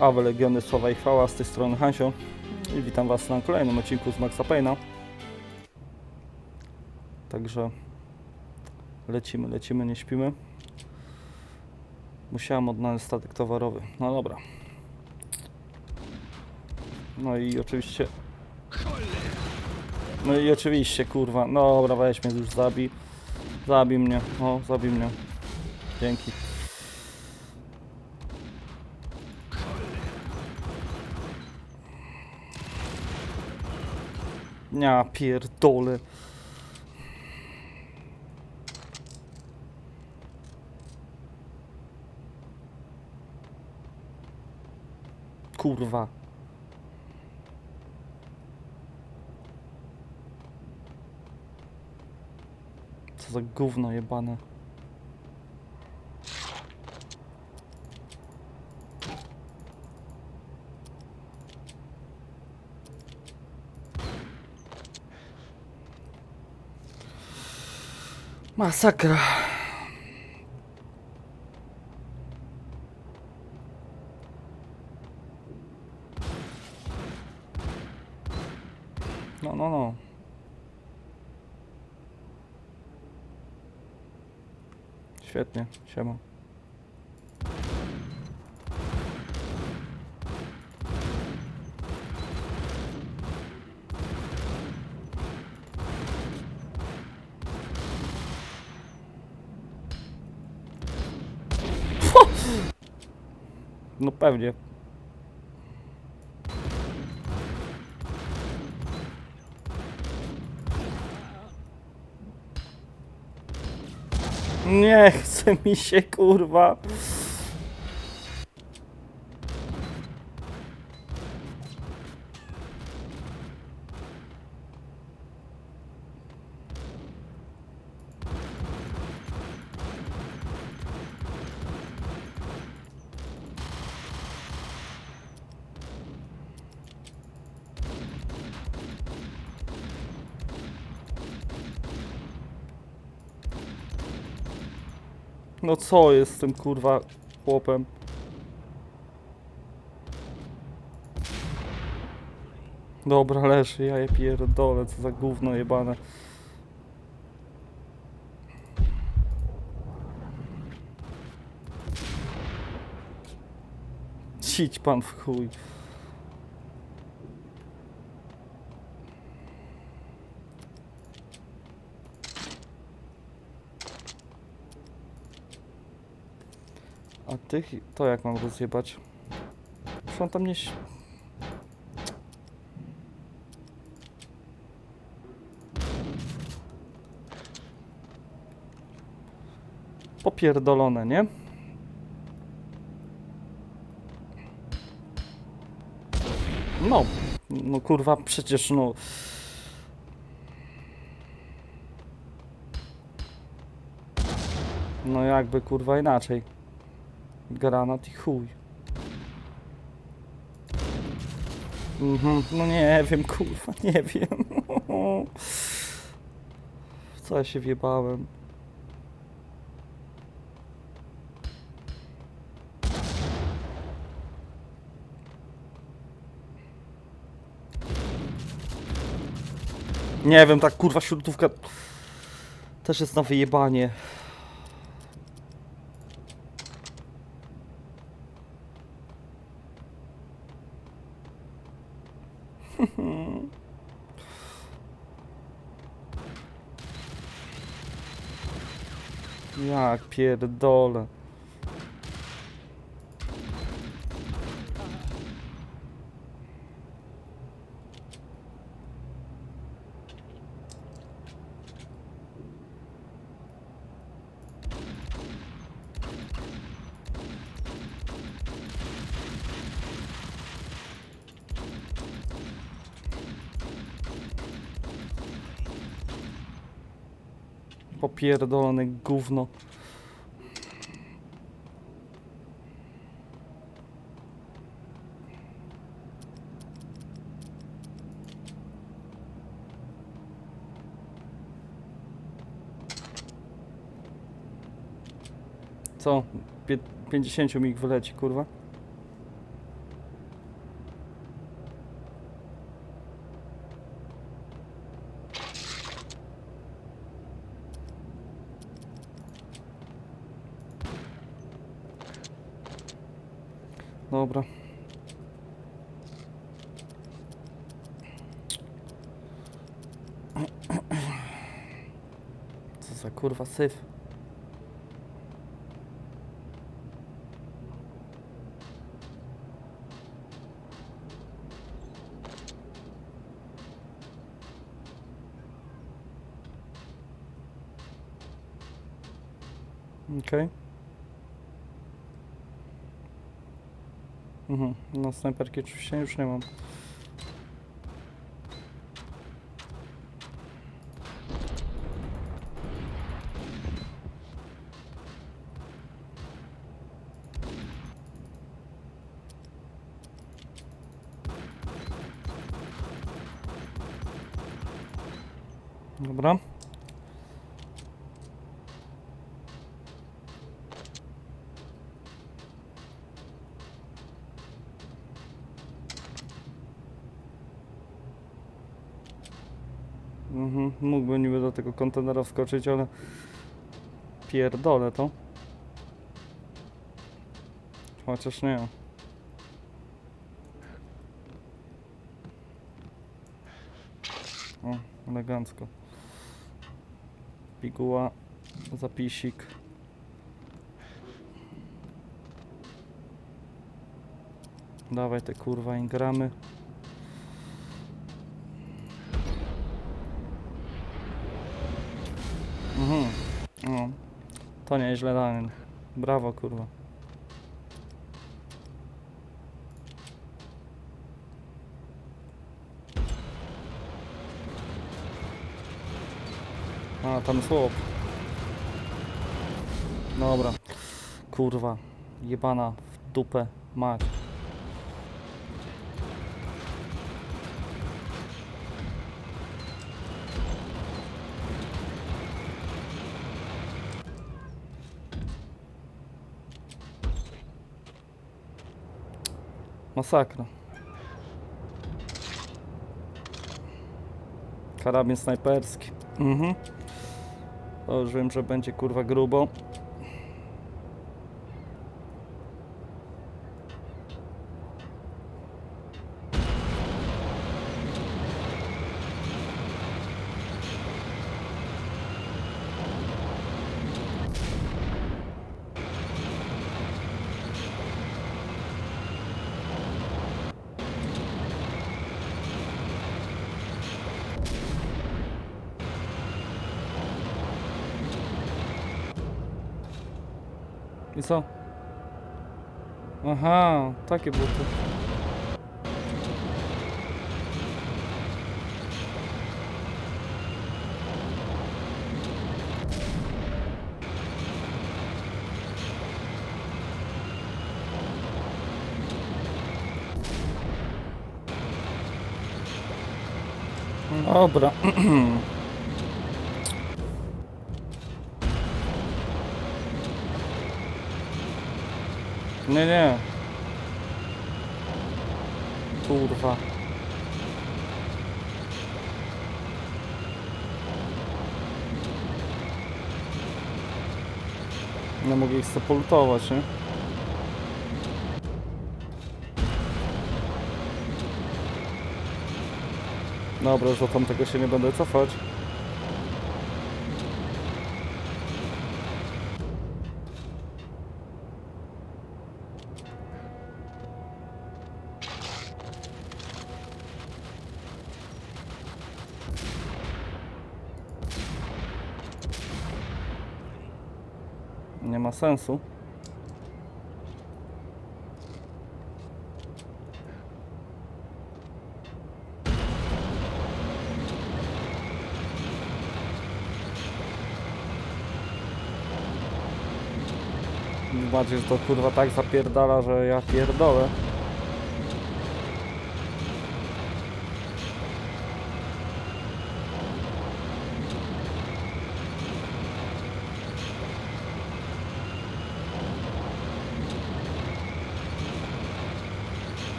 Awe Legiony Sława i Chwała, z tej strony Hansio i witam Was na kolejnym odcinku z Maxa Payne'a. Także lecimy, lecimy, nie śpimy. Musiałem odnaleźć statek towarowy. No dobra. No i oczywiście... No i oczywiście, kurwa. No dobra, weź mnie już zabij. Zabij mnie, o, zabij mnie. Dzięki. Ja pierdolę. Kurwa. Co za gówno jebane. Masakra. No, no, no. Świetnie, siema. No pewnie. Nie chce mi się kurwa. No co jest z tym kurwa chłopem? Dobra, leży, ja je pierdolę, co za gówno jebane. Cić pan w chuj. A tych, to jak mam rozjebać? On tam nie... Popierdolone, nie? No, no kurwa, przecież no... No jakby kurwa inaczej. Granat i chuj. Mhm, no nie wiem, kurwa, nie wiem. Co ja się wjebałem? Nie wiem, ta kurwa śrutówka też jest na wyjebanie. Jak pierdolę. Popierdolone gówno. Co? Pie 50 mig wyleci, kurwa? Kurwa syf. Okej. Mhm. No snajperki oczywiście już nie mam. Dobra. Mhm, mógłbym niby do tego kontenera wskoczyć, ale pierdolę to. Chociaż nie. O, elegancko. Piguła, zapisik. Dawaj te kurwa ingramy. Mhm. No. To nieźle Daniel. Brawo kurwa. A, tam słop. Dobra. Kurwa. Jebana w dupę mać. Masakra. Karabin snajperski. Mhm. To już wiem, że będzie kurwa grubo. I co? Aha, takie buty. Dobra. Nie, nie. Kurwa. Nie mogę ich sepultować, nie? Dobra, że tam tego się nie będę cofać. Nie ma sensu. Bardziej, że to kurwa tak zapierdala, że ja pierdolę.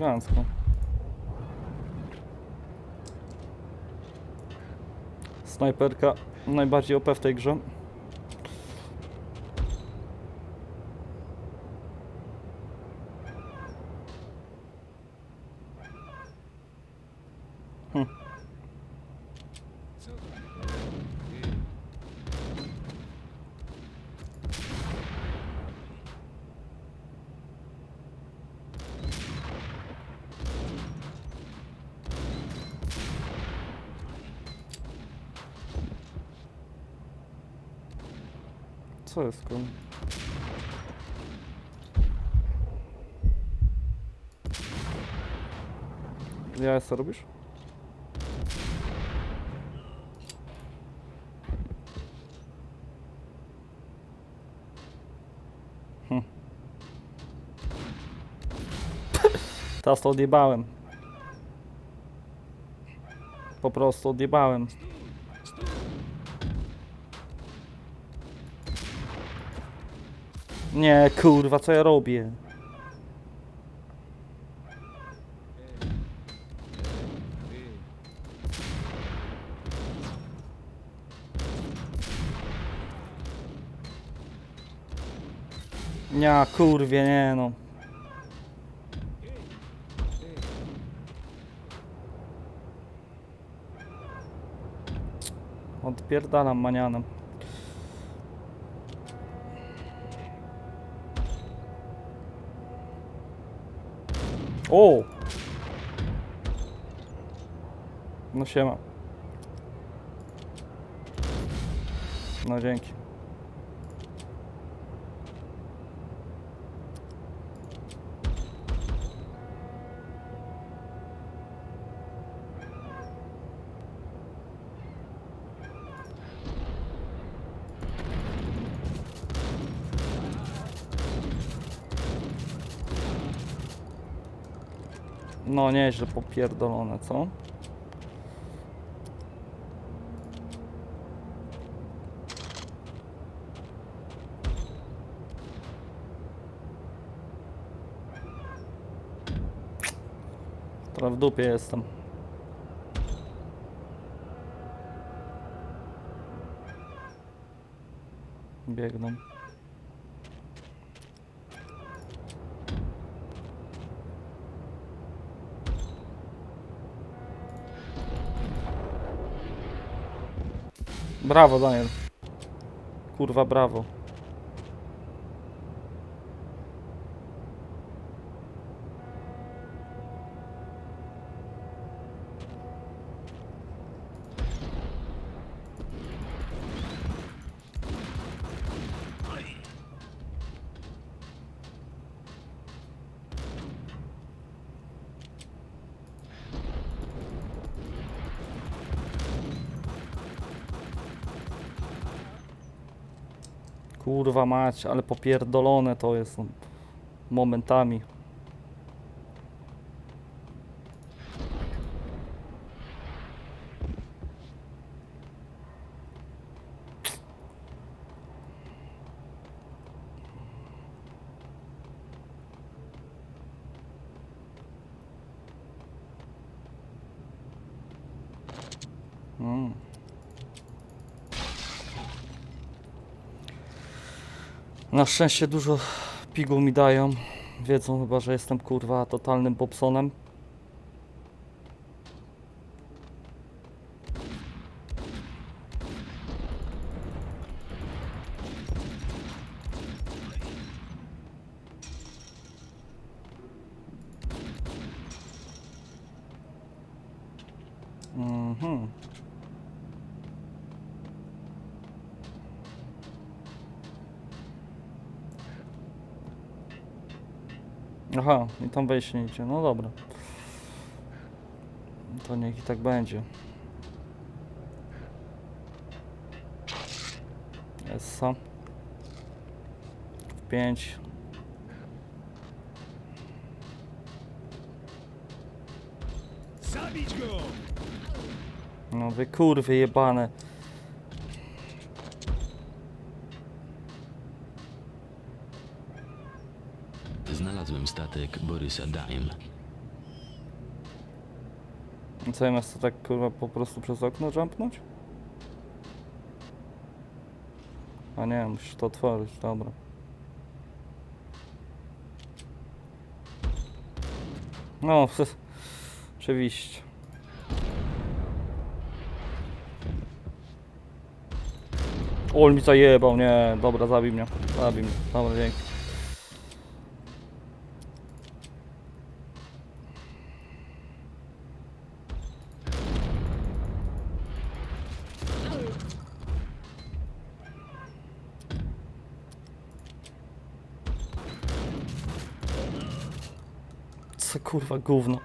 Elegancko. Snajperka najbardziej OP w tej grze. Hm. Co jest kur... Ja co robisz? Hm. Teraz to odjebałem. Po prostu odjebałem. Nie, kurwa, co ja robię? Nie, kurwie, nie no. Odpierdalam manianem. O! No siema. No dzięki. No nieźle popierdolone, co? W dupie jestem. Biegną. Brawo, Daniel. Kurwa, brawo. Kurwa mać, ale popierdolone to jest no, momentami. Mm. Na szczęście dużo piguł mi dają. Wiedzą chyba, że jestem kurwa totalnym popsonem. Mhm. Aha, i tam wejść nie idzie. No dobra. To niech i tak będzie. Essa. W 5. Zabić go! No wy kurwy jebane. Statek Borysa Dime. Zamiast to tak kurwa po prostu przez okno jumpnąć? A nie, musisz to otworzyć, dobra. No, oczywiście. O, on mi zajebał, nie, dobra, zabij mnie, zabij mnie, dobra, dzięki. Co kurwa gówno.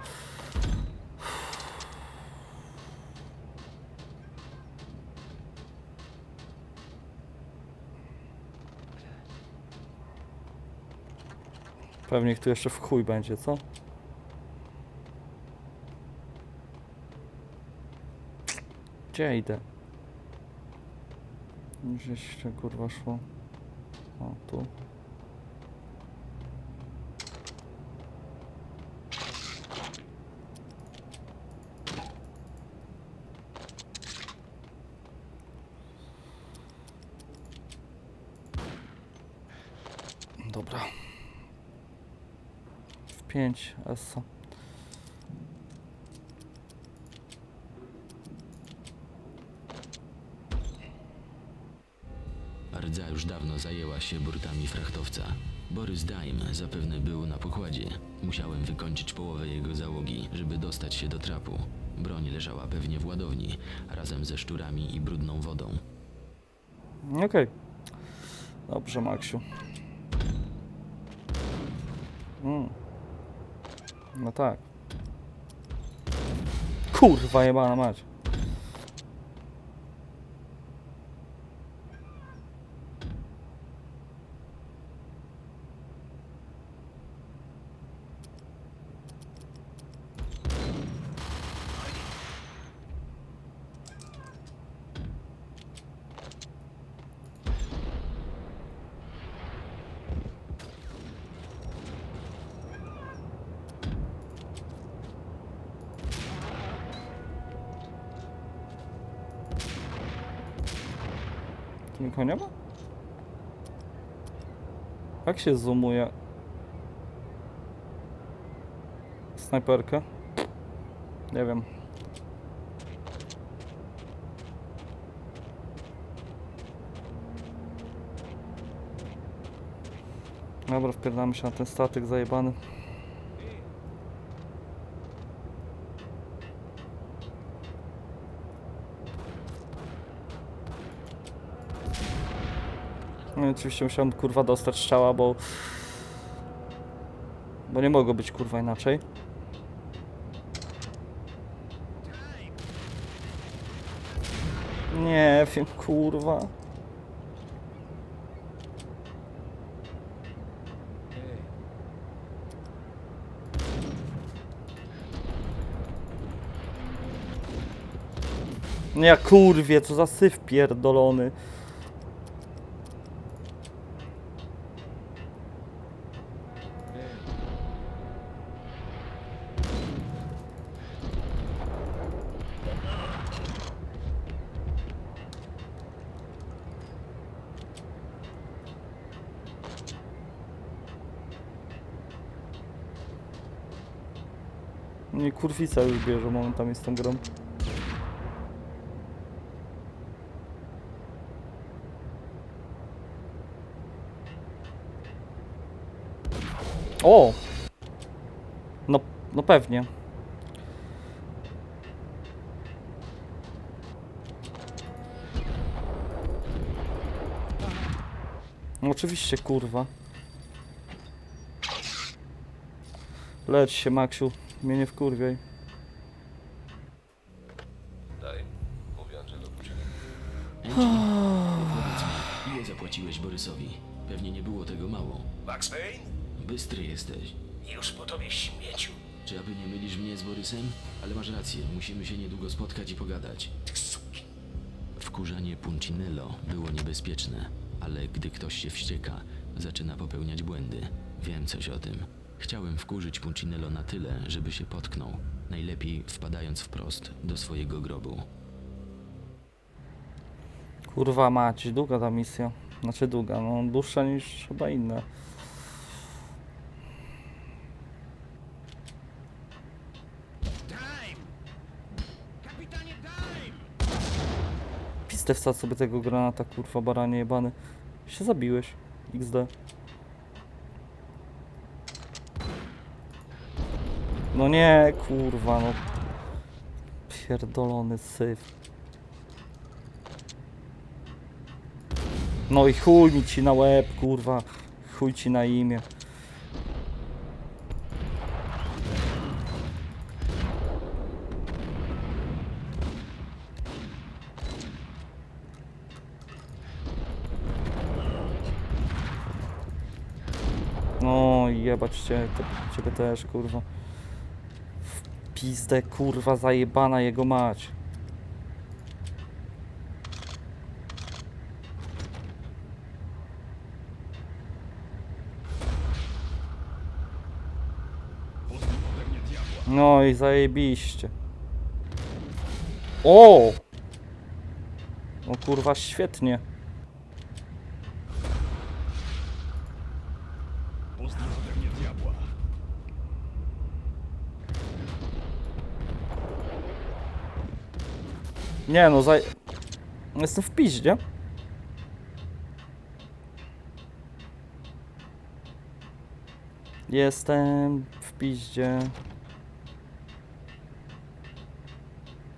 Pewnie tu jeszcze w chuj będzie, co? Gdzie idę? Gdzieś się kurwa szło. O, tu. Dobra. W 5 Essa. Rdza już dawno zajęła się burtami frachtowca. Borys Dime zapewne był na pokładzie. Musiałem wykończyć połowę jego załogi, żeby dostać się do trapu. Broń leżała pewnie w ładowni, razem ze szczurami i brudną wodą. Okej. Dobrze, Maksiu. Mm. No tak. Kurwa jebana mać. Nikogo nie ma? Jak się zoomuje? Snajperkę? Nie wiem. Dobra, wpierdamy się na ten statek zajebany. No oczywiście musiałem kurwa dostać strzała, bo... Bo nie mogło być kurwa inaczej. Nie wiem, kurwa. Nie, kurwie, co za syf pierdolony. Nie, kurwica już bierze momentami z tą grą. O! No, no pewnie. No oczywiście, kurwa. Lecz się, Maksiu. Mnie nie wkurwiaj. Daj. Mówię, że do uczenia. Powiedz mi, ile zapłaciłeś Borysowi? Pewnie nie było tego mało. Max Payne? Bystry jesteś. Już po tobie śmieciu. Czy aby nie mylisz mnie z Borysem? Ale masz rację, musimy się niedługo spotkać i pogadać. Ty suki. Wkurzanie Puncinello było niebezpieczne, ale gdy ktoś się wścieka, zaczyna popełniać błędy. Wiem coś o tym. Chciałem wkurzyć Puncinello na tyle, żeby się potknął. najlepiej wpadając wprost do swojego grobu. Kurwa mać, długa ta misja. Znaczy długa, no dłuższa niż chyba inne. Pistę wsadź sobie tego granata, kurwa baranie jebany. Się zabiłeś. XD. No nie, kurwa, no. Pierdolony syf. No i chuj mi ci na łeb, kurwa. Chuj ci na imię. No jebać cię, te, ciebie też, kurwa. Pizdę, kurwa, zajebana jego mać. No i zajebiście. O! No kurwa, świetnie. Nie no, zaj... Jestem w piździe. Jestem w piździe.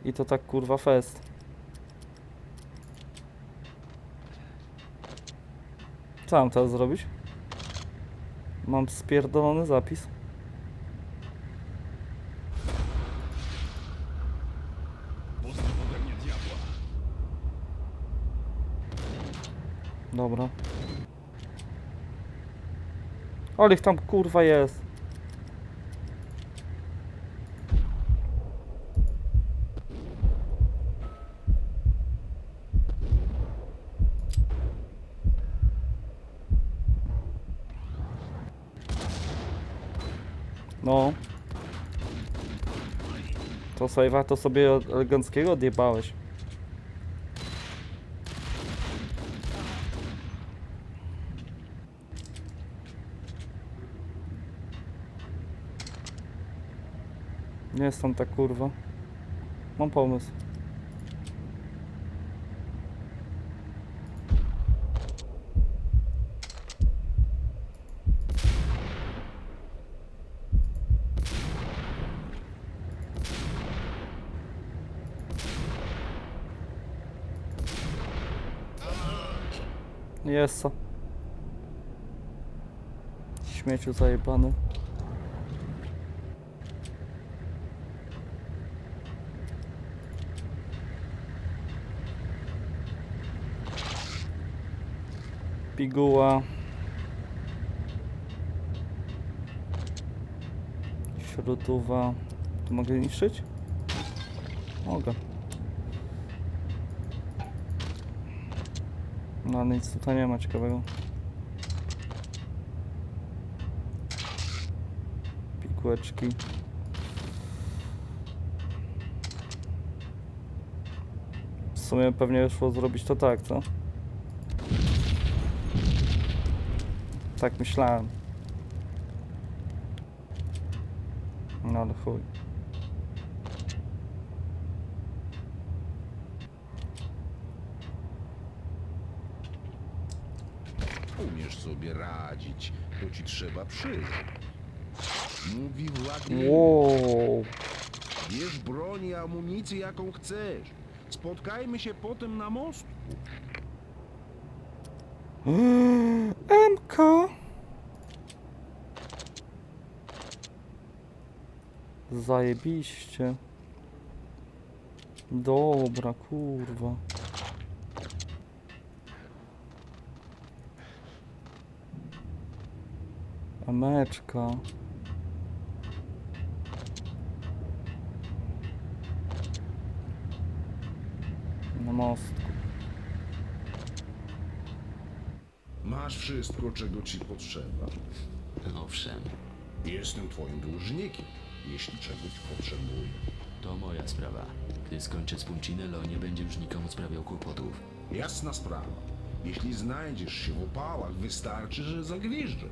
I to tak kurwa fest. Co mam teraz zrobić? Mam spierdolony zapis. Dobra. Ale ich tam kurwa jest. No. To save'a to sobie eleganckiego odjebałeś. Nie jest tam ta kurwa. Mam pomysł. Jest co? Śmieciu zajebany. Piguła. Śrutowa. Tu mogę niszczyć? Mogę. No nic tutaj nie ma ciekawego. Pikłeczki. W sumie pewnie szło zrobić to tak, co? Tak myślałem. No ale chuj. Umiesz sobie radzić, to ci trzeba przyjść. Mówi Władimir, Wow. bierz broń i amunicję jaką chcesz. Spotkajmy się potem na mostku. MK. Zajebiście. Dobra, kurwa. Emeczka. Na mostku. Masz wszystko, czego ci potrzeba. Owszem, Jestem twoim dłużnikiem. jeśli czegoś potrzebuję. To moja sprawa. Gdy skończę z Puncinello, nie będzie już nikomu sprawiał kłopotów. Jasna sprawa. Jeśli znajdziesz się w opałach, wystarczy, że zagwieżdżę.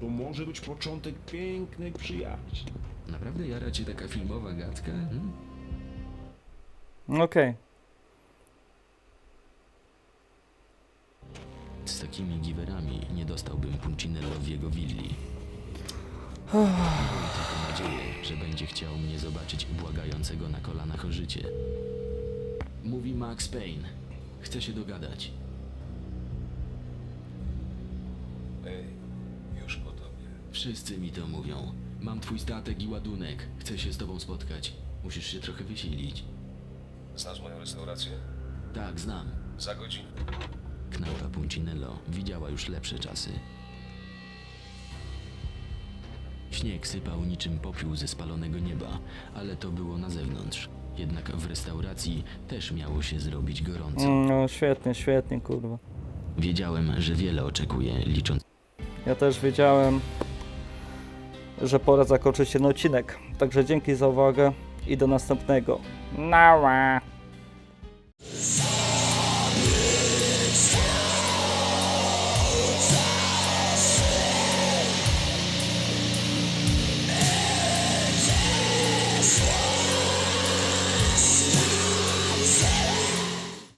To może być początek pięknej przyjaźni. Naprawdę jara cię taka filmowa gadka? Hmm? Okej. Z takimi giwerami nie dostałbym Puncinello w jego willi. Mam tylko nadzieję, że będzie chciał mnie zobaczyć błagającego na kolanach o życie. Mówi Max Payne. Chce się dogadać. Ej, już po tobie. Wszyscy mi to mówią. Mam twój statek i ładunek. Chcę się z tobą spotkać. Musisz się trochę wysilić. Znasz moją restaurację? Tak, znam. Za godzinę. Knajpa Puncinello widziała już lepsze czasy. Śnieg sypał niczym popiół ze spalonego nieba, ale to było na zewnątrz. Jednak w restauracji też miało się zrobić gorąco. Mm, No świetnie, świetnie, kurwa. Wiedziałem, że wiele oczekuję, licząc Ja też wiedziałem, że pora zakończyć ten odcinek. Także dzięki za uwagę i do następnego. Nała!